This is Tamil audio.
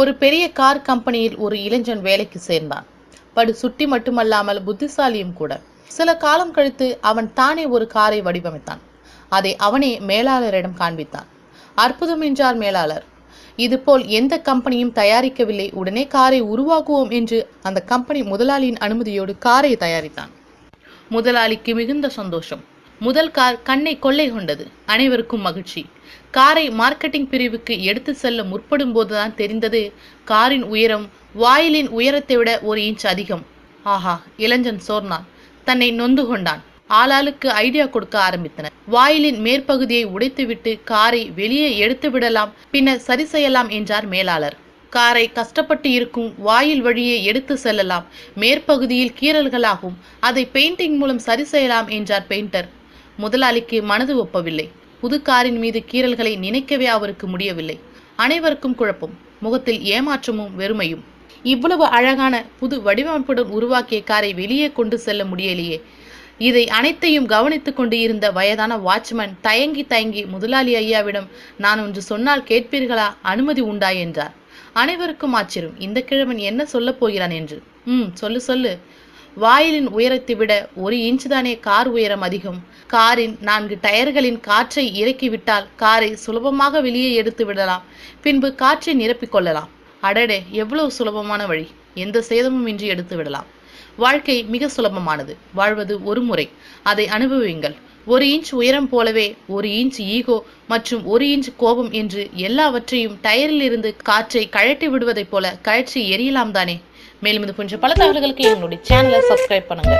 ஒரு பெரிய கார் கம்பெனியில் ஒரு இளைஞன் வேலைக்கு சேர்ந்தான். படு சுட்டி மட்டுமல்லாமல் புத்திசாலியும் கூட. சில காலம் கழித்து அவன் தானே ஒரு காரை வடிவமைத்தான். அதை அவனே மேலாளரிடம் காண்பித்தான். அற்புதம் என்றார் மேலாளர். இதுபோல் எந்த கம்பெனியும் தயாரிக்கவில்லை. உடனே காரை உருவாக்குவோம் என்று அந்த கம்பெனி முதலாளியின் அனுமதியோடு காரை தயாரித்தான். முதலாளிக்கு மிகுந்த சந்தோஷம். முதல் கார் கண்ணை கொள்ளை கொண்டது. அனைவருக்கும் மகிழ்ச்சி. காரை மார்க்கெட்டிங் பிரிவுக்கு எடுத்து செல்ல முற்படும் போதுதான் தெரிந்தது காரின் உயரம் வாயிலின் உயரத்தை விட ஒரு இன்ச் அதிகம். ஆஹா இளைஞன் சோர்னான் தன்னை நொந்து கொண்டான். ஆளாளுக்கு ஐடியா கொடுக்க ஆரம்பித்தனர். வாயிலின் மேற்பகுதியை உடைத்துவிட்டு காரை வெளியே எடுத்து விடலாம் பின்னர் சரி செய்யலாம் என்றார் மேலாளர். காரை கஷ்டப்பட்டு இருக்கும் வாயில் வழியே எடுத்து செல்லலாம். மேற்பகுதியில் கீறல்களாகும். அதை பெயிண்டிங் மூலம் சரி செய்யலாம் என்றார் பெயிண்டர். முதலாளிக்கு மனது ஒப்பவில்லை. புது காரின் மீது கீறல்களை நினைக்கவே அவருக்கு முடியவில்லை. அனைவருக்கும் குழப்பம் முகத்தில் ஏமாற்றமும் வெறுமையும். இவ்வளவு அழகான புது வடிவமைப்புடன் உருவாக்கிய காரை வெளியே கொண்டு செல்ல முடியலையே. இதை அனைத்தையும் கவனித்துக் கொண்டு இருந்த வயதான வாட்ச்மேன் தயங்கி தயங்கி முதலாளி ஐயாவிடம் நான் ஒன்று சொன்னால் கேட்பீர்களா? அனுமதி உண்டா? என்றார். அனைவருக்கும் ஆச்சரியம். இந்த கிழவன் என்ன சொல்லப் போகிறான்? என்று. ம் சொல்லு சொல்லு. வாயிலின் உயரத்தை விட ஒரு இன்ச் தானே கார் உயரம் அதிகம். காரின் நான்கு டயர்களின் காற்றை இறக்கிவிட்டால் காரை சுலபமாக வெளியே எடுத்து விடலாம். பின்பு காற்றை நிரப்பிக் கொள்ளலாம். அடடே எவ்வளவு சுலபமான வழி. எந்த சேதமும் இன்றி எடுத்து விடலாம். வாழ்க்கை மிக சுலபமானது. வாழ்வது ஒரு முறை. அதை அனுபவியுங்கள். ஒரு இன்ச் உயரம் போலவே ஒரு இன்ச் ஈகோ மற்றும் ஒரு இன்ச் கோபம் என்று எல்லாவற்றையும் டயரில் இருந்து காற்றை கழட்டி விடுவதைப் போல கழற்றி எரியலாம் தானே? மேலும் இது போன்ற பல தகவல்களுக்கு எங்களுடைய சேனலை சப்ஸ்கிரைப் பண்ணுங்க.